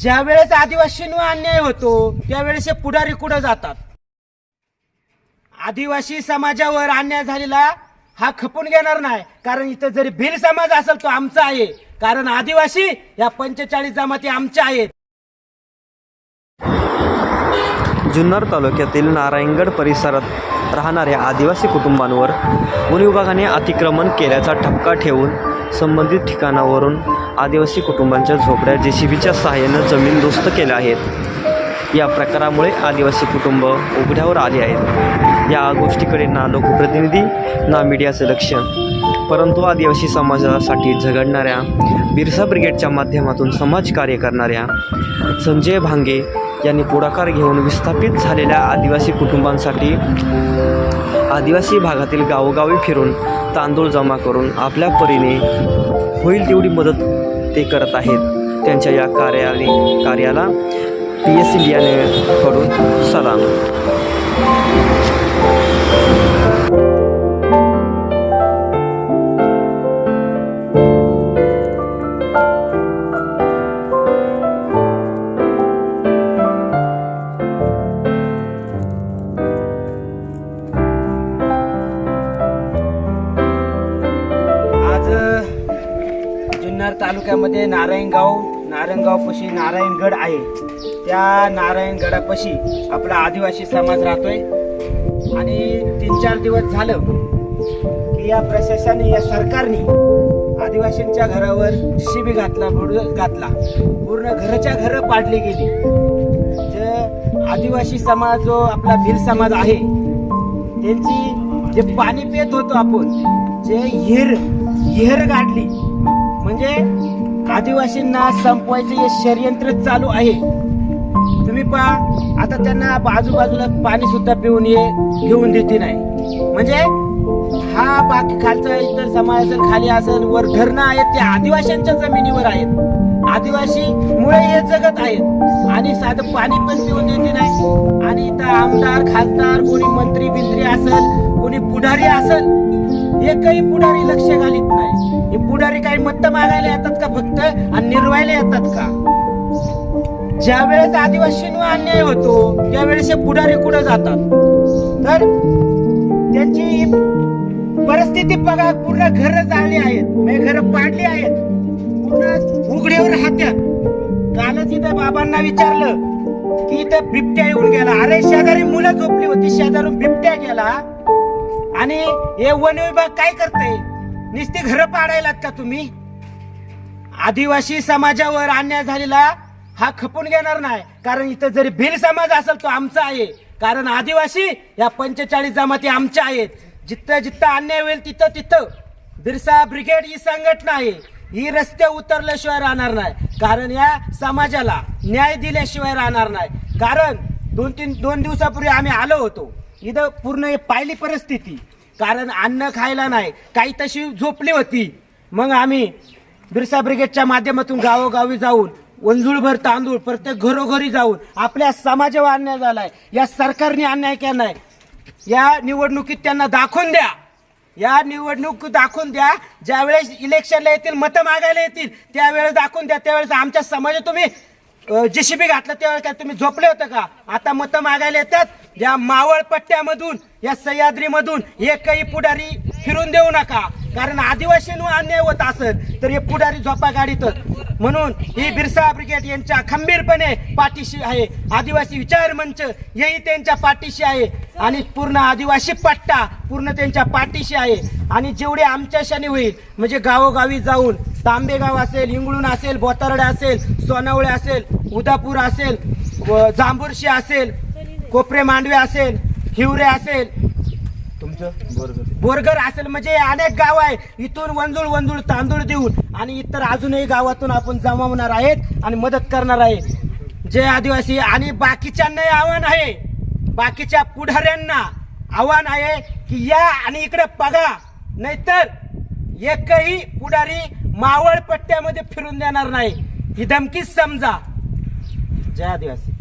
ज्या वेळेस आदिवासींवर अन्याय होतो त्यावेळेस हे पुढारी कुठं जातात? आदिवासी समाजावर अन्याय झालेला हा खपून घेणार नाही. कारण इथं जरी भिल समाज असेल तो आमचा आहे. कारण आदिवासी या पंचेचाळीस जमाती आमच्या आहेत. जुन्नर तालुक्यातील नारायणगड परिसरात राहणाऱ्या आदिवासी कुटुंबांवर वन विभागाने अतिक्रमण केल्याचा ठपका ठेवून संबंधित ठिकाणावरून आदिवासी कुटुंबांच्या झोपड्या जे सी बीच्या सहाय्यानं जमीनदोस्त केल्या आहेत. या प्रकारामुळे आदिवासी कुटुंब उघड्यावर आले आहेत. या गोष्टीकडे ना लोकप्रतिनिधी ना मीडियाचं लक्ष. परंतु आदिवासी समाजासाठी झगडणाऱ्या बिरसा ब्रिगेडच्या माध्यमातून समाजकार्य करणाऱ्या संजय भांगे यांनी पुढाकार घेऊन विस्थापित झालेल्या आदिवासी कुटुंबांसाठी आदिवासी भागातील गावोगावी फिरून तांदूळ जमा करून आपल्या परीने होईल तेवढी मदत ते करत आहेत. त्यांच्या या कार्याने कार्याला पी एस इंडियाने कडून सलाम. तालुक्यामध्ये नारायणगाव नारायणगावपाशी नारायणगड आहे. त्या नारायणगडापाशी आपला आदिवासी समाज राहतोय. आणि तीन चार दिवस झालं की या प्रशासनाने या सरकारने आदिवासींच्या घरावर शिबी घातला बुड घातला. पूर्ण घरच्या घरं पाडली गेली. जे आदिवासी समाज जो आपला भिल समाज आहे त्यांची जे पाणी पित होतो आपण जे हिर हिर गाडली म्हणजे आदिवासींना संपवायचं हे षडयंत्र चालू आहे. तुम्ही पहा आता त्यांना बाजूबाजूला पाणी सुद्धा पिऊन ये घेऊन देते नाही. म्हणजे हा बाकी खालचा इतर समाज असेल खाली असेल वर धरणं आहेत ते आदिवासींच्या जमिनीवर आहेत. आदिवासी मुळे हे जगत आहेत. आणि साधं पाणी पण पिऊन देते नाही. आणि इथं आमदार खासदार कोणी मंत्री बिंत्री असेल कोणी पुढारी असेल एकही पुढारी लक्ष घालीत हे पुढारी काही मत मागायला येतात का फक्त? आणि निर्वायला येतात का? ज्या वेळेस आदिवासींवर अन्याय होतो त्यावेळेस हे पुढारी कुठं जातात? तर त्यांची परिस्थिती बघा पूर्ण घर जाळली आहेत म्हणजे घर पाडली आहेत. पूर्ण उघड्यावर राहत्यात कालच इथं बाबांना विचारलं की इथं बिबट्या येऊन गेला. अरे शेजारी मुलं झोपली होती शेजारून बिबट्या गेला. आणि हे वन विभाग काय करते नुसती घर पाडायलात का तुम्ही? आदिवासी समाजावर अन्याय झालेला हा खपून घेणार नाही. कारण इथं जरी भिल समाज असेल तो आमचा आहे. कारण आदिवासी या पंचेचाळीस जमाती आमच्या आहेत. जिथं जिथं अन्याय होईल तिथं तिथं बिरसा ब्रिगेड ही संघटना आहे. ही रस्ते उतरल्याशिवाय राहणार नाही. कारण या समाजाला न्याय दिल्याशिवाय राहणार नाही. कारण दोन तीन दोन दिवसापूर्वी आम्ही आलो होतो. इथं पूर्ण पाहिली परिस्थिती. कारण अन्न खायला नाही. काही तशी झोपली होती. मग आम्ही बिरसा ब्रिगेडच्या माध्यमातून गावोगावी जाऊन वंजूळभर तांदूळ प्रत्येक घरोघरी जाऊन आपल्या समाजावर अन्याय झालाय. या सरकारने अन्याय केलाय या निवडणुकीत त्यांना दाखवून द्या. या निवडणूक दाखवून द्या. ज्यावेळेस इलेक्शनला येतील मतं मागायला येतील त्यावेळेस दाखवून द्या. त्यावेळेस आमच्या समाजात तुम्ही जेसीबी घातलं त्यावेळेस काय तुम्ही झोपले होते का? आता मतं मागायला येतात. या मावळ पट्ट्यामधून या सह्याद्रीमधून एकही पुढारी फिरून देऊ नका. कारण आदिवासींवर अन्याय होत असेल तर हे पुढारी झोपा गाडीतच म्हणून ही बिरसा ब्रिगेड यांच्या खंबीरपणे पाठीशी आहे. आदिवासी विचार मंच हेही त्यांच्या पाठीशी आहे. आणि पूर्ण आदिवासी पट्टा पूर्ण त्यांच्या पाठीशी आहे. आणि जेवढे आमच्याशाने होईल म्हणजे गावोगावी जाऊन तांबेगाव असेल इंगळूण असेल बोतारडे असेल सोनावळे असेल उदापूर असेल व जांभूरशी असेल कोपरे मांडवे असेल हिवरे असेल. तुमचं? बोरगर असेल म्हणजे अनेक गाव आहे. इथून वंजुळ वंजुळ तांदूळ देऊन आणि इतर अजूनही गावातून आपण जमावणार आहेत आणि मदत करणार आहे. जे आदिवासी आणि बाकीच्यांनाही आव्हान आहे. बाकीच्या पुढाऱ्यांना आव्हान आहे की या आणि इकडे बघा. नाहीतर एकही पुढारी मावळ पट्ट्यामध्ये फिरून देणार नाही. ही धमकीच समजा. जय आदिवासी